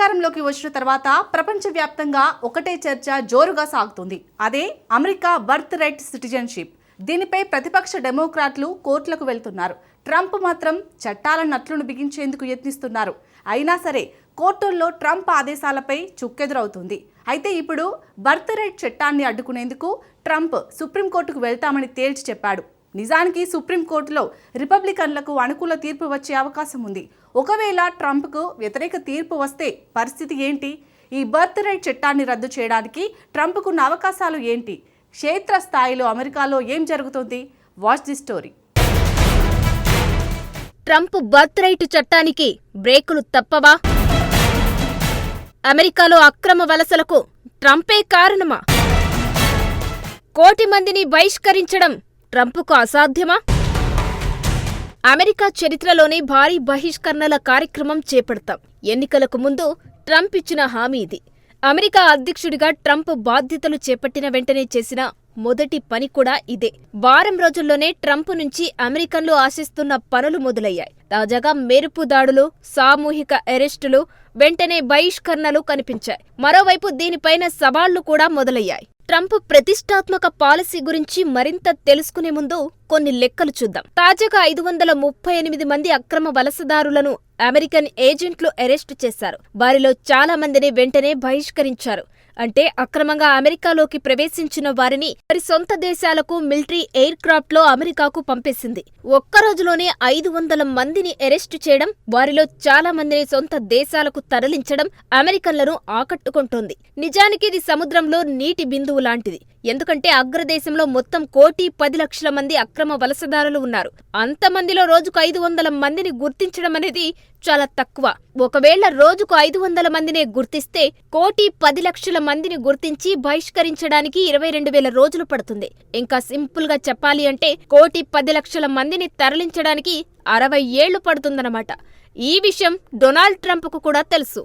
అధికారంలోకి వచ్చిన తర్వాత ప్రపంచవ్యాప్తంగా ఒకటే చర్చ జోరుగా సాగుతుంది. అదే అమెరికా బర్త్ రైట్ సిటిజన్షిప్. దీనిపై ప్రతిపక్ష డెమోక్రాట్లు కోర్టులకు వెళ్తున్నారు. ట్రంప్ మాత్రం చట్టాల నట్లును బిగించేందుకు యత్నిస్తున్నారు. అయినా సరే కోర్టుల్లో ట్రంప్ ఆదేశాలపై చుక్కెదురవుతుంది. అయితే ఇప్పుడు బర్త్ రైట్ చట్టాన్ని అడ్డుకునేందుకు ట్రంప్ సుప్రీంకోర్టుకు వెళ్తామని తేల్చి చెప్పాడు. నిజానికి సుప్రీంకోర్టులో రిపబ్లికన్లకు అనుకూల తీర్పు వచ్చే అవకాశం ఉంది. ఒకవేళ ట్రంప్కు వ్యతిరేక తీర్పు వస్తే పరిస్థితి ఏంటి? ఈ బర్త్ రైట్ చట్టాన్ని రద్దు చేయడానికి ట్రంప్కున్న అవకాశాలు ఏంటి? క్షేత్రస్థాయిలో అమెరికాలో ఏం జరుగుతుంది? Watch the story. Trump birth right చట్టానికి బ్రేకులు తప్పవా? అమెరికాలో అక్రమ వలసలకు ట్రంపే కారణమా? కోటి మందిని బహిష్కరించడం ట్రంప్కు అసాధ్యమా? అమెరికా చరిత్రలోనే భారీ బహిష్కరణల కార్యక్రమం చేపడతాం. ఎన్నికలకు ముందు ట్రంప్ ఇచ్చిన హామీ ఇది. అమెరికా అధ్యక్షుడిగా ట్రంప్ బాధ్యతలు చేపట్టిన వెంటనే చేసిన మొదటి పని కూడా ఇదే. వారం రోజుల్లోనే ట్రంప్ నుంచి అమెరికన్లు ఆశిస్తున్న పనులు మొదలయ్యాయి. తాజాగా మెరుపు దాడులు సామూహిక అరెస్టులు వెంటనే బహిష్కరణలు కనిపించాయి. మరోవైపు దీనిపైన సవాళ్ళు కూడా మొదలయ్యాయి. ట్రంప్ ప్రతిష్టాత్మక పాలసీ గురించి మరింత తెలుసుకునే ముందు కొన్ని లెక్కలు చూద్దాం. తాజాగా ఐదు వందల ముప్పై ఎనిమిది మంది అక్రమ వలసదారులను అమెరికన్ ఏజెంట్లు అరెస్టు చేశారు. వారిలో చాలా మందిని వెంటనే బహిష్కరించారు. అంటే అక్రమంగా అమెరికాలోకి ప్రవేశించిన వారిని వారి సొంత దేశాలకు మిలిటరీ ఎయిర్ క్రాఫ్ట్లో అమెరికాకు పంపేసింది. ఒక్క రోజులోనే ఐదు వందల మందిని అరెస్టు చేయడం వారిలో చాలా మందిని సొంత దేశాలకు తరలించడం అమెరికన్లను ఆకట్టుకుంటోంది. నిజానికి ఇది సముద్రంలో నీటి బిందువు లాంటిది. ఎందుకంటే అగ్రదేశంలో మొత్తం కోటి పది లక్షల మంది అక్రమ వలసదారులు ఉన్నారు. అంతమందిలో రోజుకు ఐదు వందల మందిని గుర్తించడం అనేది చాలా తక్కువ. ఒకవేళ రోజుకు ఐదు వందల మందినే గుర్తిస్తే కోటి పది లక్షల మందిని గుర్తించి బహిష్కరించడానికి ఇరవై రెండు వేల రోజులు పడుతుంది. ఇంకా సింపుల్గా చెప్పాలి అంటే కోటి పది లక్షల మందిని తరలించడానికి అరవై ఏళ్ళు పడుతుందన్నమాట. ఈ విషయం డొనాల్డ్ ట్రంప్కు కూడా తెలుసు.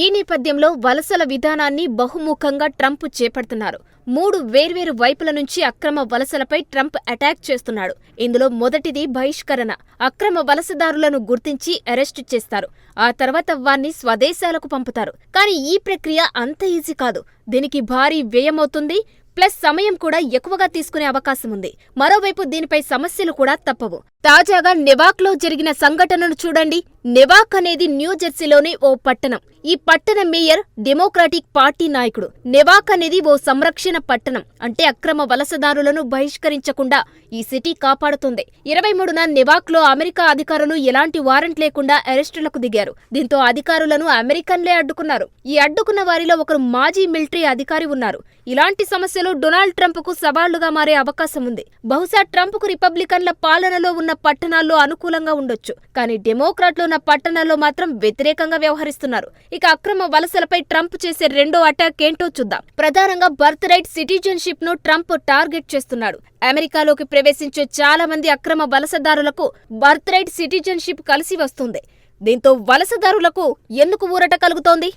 ఈ నేపథ్యంలో వలసల విధానాన్ని బహుముఖంగా ట్రంప్ చేపడుతున్నారు. మూడు వేర్వేరు వైపుల నుంచి అక్రమ వలసలపై ట్రంప్ అటాక్ చేస్తున్నాడు. ఇందులో మొదటిది బహిష్కరణ. అక్రమ వలసదారులను గుర్తించి అరెస్టు చేస్తారు. ఆ తర్వాత వారిని స్వదేశాలకు పంపుతారు. కానీ ఈ ప్రక్రియ అంత ఈజీ కాదు. దీనికి భారీ వ్యయమవుతుంది. ప్లస్ సమయం కూడా ఎక్కువగా తీసుకునే అవకాశం ఉంది. మరోవైపు దీనిపై సమస్యలు కూడా తప్పవు. తాజాగా నెవాక్లో జరిగిన సంఘటనను చూడండి. నెవాక్ అనేది న్యూజెర్సీలోని ఓ పట్టణం. ఈ పట్టణ మేయర్ డెమోక్రాటిక్ పార్టీ నాయకుడు. నెవాక్ అనేది ఓ సంరక్షణ పట్టణం. అంటే అక్రమ వలసదారులను బహిష్కరించకుండా ఈ సిటీ కాపాడుతుంది. ఇరవై మూడున నెవాక్లో అమెరికా అధికారులు ఎలాంటి వారెంట్ లేకుండా అరెస్టులకు దిగారు. దీంతో అధికారులను అమెరికన్లే అడ్డుకున్నారు. ఈ అడ్డుకున్న వారిలో ఒకరు మాజీ మిలిటరీ అధికారి ఉన్నారు. ఇలాంటి సమస్యలు డొనాల్డ్ ట్రంప్కు సవాళ్ళుగా మారే అవకాశం ఉంది. బహుశా ట్రంప్కు రిపబ్లికన్ల పాలనలో ఉన్న పట్టణాల్లో అనుకూలంగా ఉండొచ్చు. కానీ డెమోక్రాట్లు ఉన్న పట్టణాల్లో మాత్రం వ్యతిరేకంగా వ్యవహరిస్తున్నారు. ఇక అక్రమ వలసలపై ట్రంప్ చేసే రెండో అటాక్ ఏంటో చూద్దాం. ప్రధానంగా బర్త్ రైట్ సిటిజన్షిప్ను ట్రంప్ టార్గెట్ చేస్తున్నాడు. అమెరికాలోకి ప్రవేశించే చాలా మంది అక్రమ వలసదారులకు బర్త్ రైట్ సిటిజన్షిప్ కలిసి వస్తుంది. దీంతో వలసదారులకు ఎందుకు ఊరట కలుగుతోంది?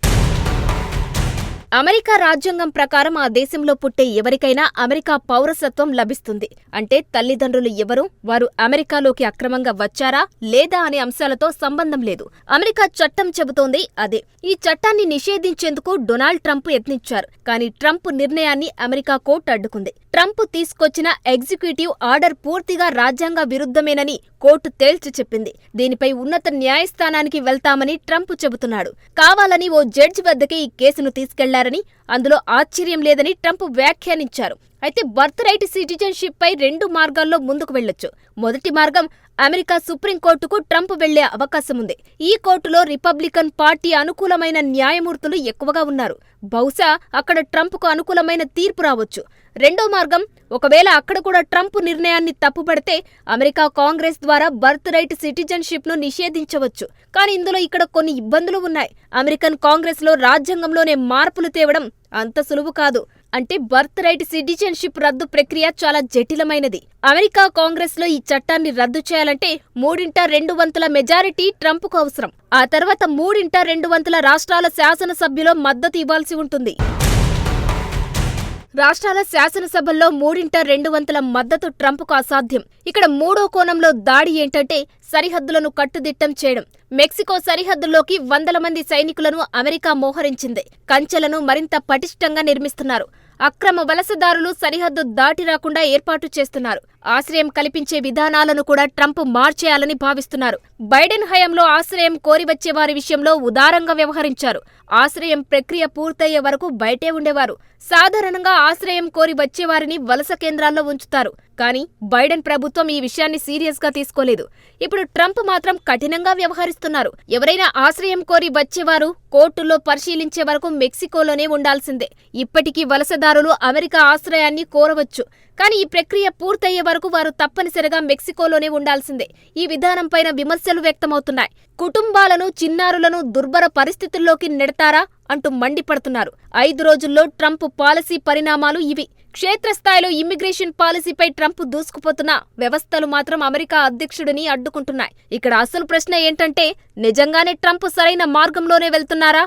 అమెరికా రాజ్యాంగం ప్రకారం ఆ దేశంలో పుట్టే ఎవరికైనా అమెరికా పౌరసత్వం లభిస్తుంది. అంటే తల్లిదండ్రులు ఎవరు వారు అమెరికాలోకి అక్రమంగా వచ్చారా లేదా అనే అంశాలతో సంబంధం లేదు. అమెరికా చట్టం చెబుతోంది అదే. ఈ చట్టాన్ని నిషేధించేందుకు డొనాల్డ్ ట్రంప్ యత్నించారు. కానీ ట్రంప్ నిర్ణయాన్ని అమెరికా కోర్టు అడ్డుకుంది. ట్రంప్ తీసుకొచ్చిన ఎగ్జిక్యూటివ్ ఆర్డర్ పూర్తిగా రాజ్యాంగ విరుద్ధమేనని కోర్టు తేల్చి చెప్పింది. దీనిపై ఉన్నత న్యాయస్థానానికి వెళ్తామని ట్రంప్ చెబుతున్నాడు. కావాలని ఓ జడ్జి వద్దకే ఈ కేసును తీసుకెళ్ళారని అందులో ఆశ్చర్యం లేదని ట్రంప్ వ్యాఖ్యానించారు. అయితే బర్త్ రైట్ సిటిజన్షిప్ పై రెండు మార్గాల్లో ముందుకు వెళ్ళొచ్చు మొదటి మార్గం అమెరికా సుప్రీంకోర్టుకు ట్రంప్ వెళ్ళే అవకాశం ఉంది ఈ కోర్టులో రిపబ్లికన్ పార్టీ అనుకూలమైన న్యాయమూర్తులు ఎక్కువగా ఉన్నారు. బహుశా అక్కడ ట్రంప్కు అనుకూలమైన తీర్పు రావచ్చు. రెండో మార్గం ఒకవేళ అక్కడ కూడా ట్రంప్ నిర్ణయాన్ని తప్పుపడితే అమెరికా కాంగ్రెస్ ద్వారా బర్త్ రైట్ సిటిజన్షిప్ను నిషేధించవచ్చు. కానీ ఇందులో ఇక్కడ కొన్ని ఇబ్బందులు ఉన్నాయి. అమెరికన్ కాంగ్రెస్లో రాజ్యాంగంలోనే మార్పులు తేవడం అంత సులువు కాదు. అంటే బర్త్ రైట్ సిటిజన్షిప్ రద్దు ప్రక్రియ చాలా జటిలమైనది. అమెరికా కాంగ్రెస్లో ఈ చట్టాన్ని రద్దు చేయాలంటే మూడింట రెండు వంతుల మెజారిటీ ట్రంప్కు అవసరం. ఆ తర్వాత మూడింట రెండు వంతుల రాష్ట్రాల శాసనసభ్యులో మద్దతు ఇవ్వాల్సి ఉంటుంది. రాష్ట్రాల శాసనసభల్లో మూడింట రెండు వంతుల మద్దతు ట్రంప్కు అసాధ్యం. ఇక్కడ మూడో కోణంలో దాడి ఏంటంటే సరిహద్దులను కట్టుదిట్టం చేయడం. మెక్సికో సరిహద్దుల్లోకి వందల మంది సైనికులను అమెరికా మోహరించింది. కంచెలను మరింత పటిష్టంగా నిర్మిస్తున్నారు. అక్రమ వలసదారులు సరిహద్దు దాటి రాకుండా ఏర్పాటు చేస్తున్నారు. ఆశ్రయం కల్పించే విధానాలను కూడా ట్రంప్ మార్చేయాలని భావిస్తున్నారు. బైడెన్ హయాంలో ఆశ్రయం కోరి వచ్చే వారి విషయంలో ఉదారంగా వ్యవహరించారు. ఆశ్రయం ప్రక్రియ పూర్తయ్యే వరకు బయటే ఉండేవారు. సాధారణంగా ఆశ్రయం కోరి వచ్చేవారిని వలస కేంద్రాల్లో ఉంచుతారు. కానీ బైడెన్ ప్రభుత్వం ఈ విషయాన్ని సీరియస్గా తీసుకోలేదు. ఇప్పుడు ట్రంప్ మాత్రం కఠినంగా వ్యవహరిస్తున్నారు. ఎవరైనా ఆశ్రయం కోరి వచ్చేవారు కోర్టుల్లో పరిశీలించే వరకు మెక్సికోలోనే ఉండాల్సిందే. ఇప్పటికీ వలసదారులు అమెరికా ఆశ్రయాన్ని కోరవచ్చు. కానీ ఈ ప్రక్రియ పూర్తయ్యే వరకు వారు తప్పనిసరిగా మెక్సికోలోనే ఉండాల్సిందే. ఈ విధానంపైన విమర్శలు వ్యక్తమవుతున్నాయి. కుటుంబాలను చిన్నారులను దుర్భర పరిస్థితుల్లోకి నెడతారా అంటూ మండిపడుతున్నారు. ఐదు రోజుల్లో ట్రంప్ పాలసీ పరిణామాలు ఇవి. క్షేత్రస్థాయిలో ఇమ్మిగ్రేషన్ పాలసీపై ట్రంప్ దూసుకుపోతున్న వ్యవస్థలు మాత్రం అమెరికా అధ్యక్షుడిని అడ్డుకుంటున్నాయి. ఇక్కడ అసలు ప్రశ్న ఏంటంటే నిజంగానే ట్రంప్ సరైన మార్గంలోనే వెళ్తున్నారా?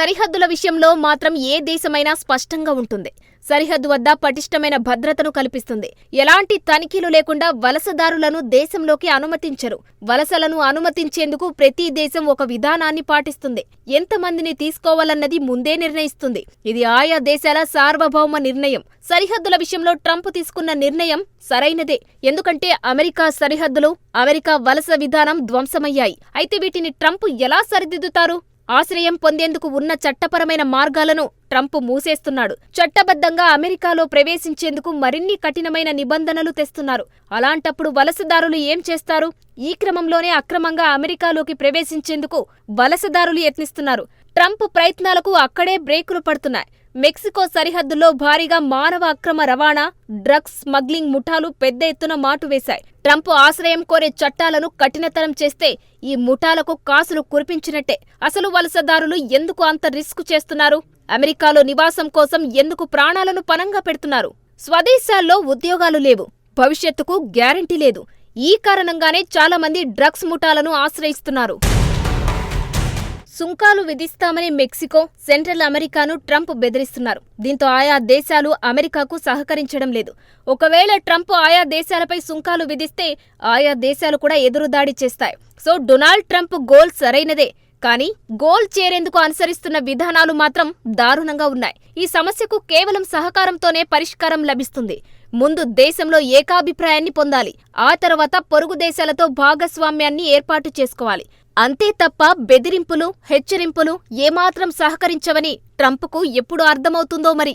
సరిహద్దుల విషయంలో మాత్రం ఏ దేశమైనా స్పష్టంగా ఉంటుంది. సరిహద్దు వద్ద పటిష్టమైన భద్రతను కల్పిస్తుంది. ఎలాంటి తనిఖీలు లేకుండా వలసదారులను దేశంలోకి అనుమతించరు. వలసలను అనుమతించేందుకు ప్రతి దేశం ఒక విధానాన్ని పాటిస్తుంది. ఎంతమందిని తీసుకోవాలన్నది ముందే నిర్ణయిస్తుంది. ఇది ఆయా దేశాల సార్వభౌమ నిర్ణయం. సరిహద్దుల విషయంలో ట్రంప్ తీసుకున్న నిర్ణయం సరైనదే. ఎందుకంటే అమెరికా సరిహద్దులు అమెరికా వలస విధానం ధ్వంసమయ్యాయి. అయితే వీటిని ట్రంప్ ఎలా సరిదిద్దుతారు? ఆశ్రయం పొందేందుకు ఉన్న చట్టపరమైన మార్గాలను ట్రంప్ మూసేస్తున్నాడు. చట్టబద్ధంగా అమెరికాలో ప్రవేశించేందుకు మరిన్ని కఠినమైన నిబంధనలు తెస్తున్నారు. అలాంటప్పుడు వలసదారులు ఏం చేస్తారు? ఈ క్రమంలోనే అక్రమంగా అమెరికాలోకి ప్రవేశించేందుకు వలసదారులు యత్నిస్తున్నారు. ట్రంప్ ప్రయత్నాలకు అక్కడే బ్రేకులు పడుతున్నాయి. మెక్సికో సరిహద్దుల్లో భారీగా మానవ అక్రమ రవాణా డ్రగ్స్ స్మగ్లింగ్ ముఠాలు పెద్ద ఎత్తున మాటు వేశాయి. ట్రంప్ ఆశ్రయం కోరే చట్టాలను కఠినతరం చేస్తే ఈ ముఠాలకు కాసులు కురిపించినట్టే. అసలు వలసదారులు ఎందుకు అంత రిస్క్ చేస్తున్నారు? అమెరికాలో నివాసం కోసం ఎందుకు ప్రాణాలను పనంగా పెడుతున్నారు? స్వదేశాల్లో ఉద్యోగాలు లేవు. భవిష్యత్తుకు గ్యారంటీ లేదు. ఈ కారణంగానే చాలామంది డ్రగ్స్ ముఠాలను ఆశ్రయిస్తున్నారు. సుంకాలు విధిస్తామని మెక్సికో సెంట్రల్ అమెరికాను ట్రంప్ బెదిరిస్తున్నారు. దీంతో ఆయా దేశాలు అమెరికాకు సహకరించడం లేదు. ఒకవేళ ట్రంప్ ఆయా దేశాలపై సుంకాలు విధిస్తే ఆయా దేశాలు కూడా ఎదురుదాడి చేస్తాయి. సో డొనాల్డ్ ట్రంప్ గోల్ సరైనదే. కానీ గోల్ చేరేందుకు అనుసరిస్తున్న విధానాలు మాత్రం దారుణంగా ఉన్నాయి. ఈ సమస్యకు కేవలం సహకారంతోనే పరిష్కారం లభిస్తుంది. ముందు దేశంలో ఏకాభిప్రాయాన్ని పొందాలి. ఆ తర్వాత పొరుగు దేశాలతో భాగస్వామ్యాన్ని ఏర్పాటు చేసుకోవాలి. అంతే తప్ప బెదిరింపులు హెచ్చరింపులు ఏమాత్రం సహకరించవని ట్రంప్కు ఎప్పుడు అర్థమవుతుందో మరి.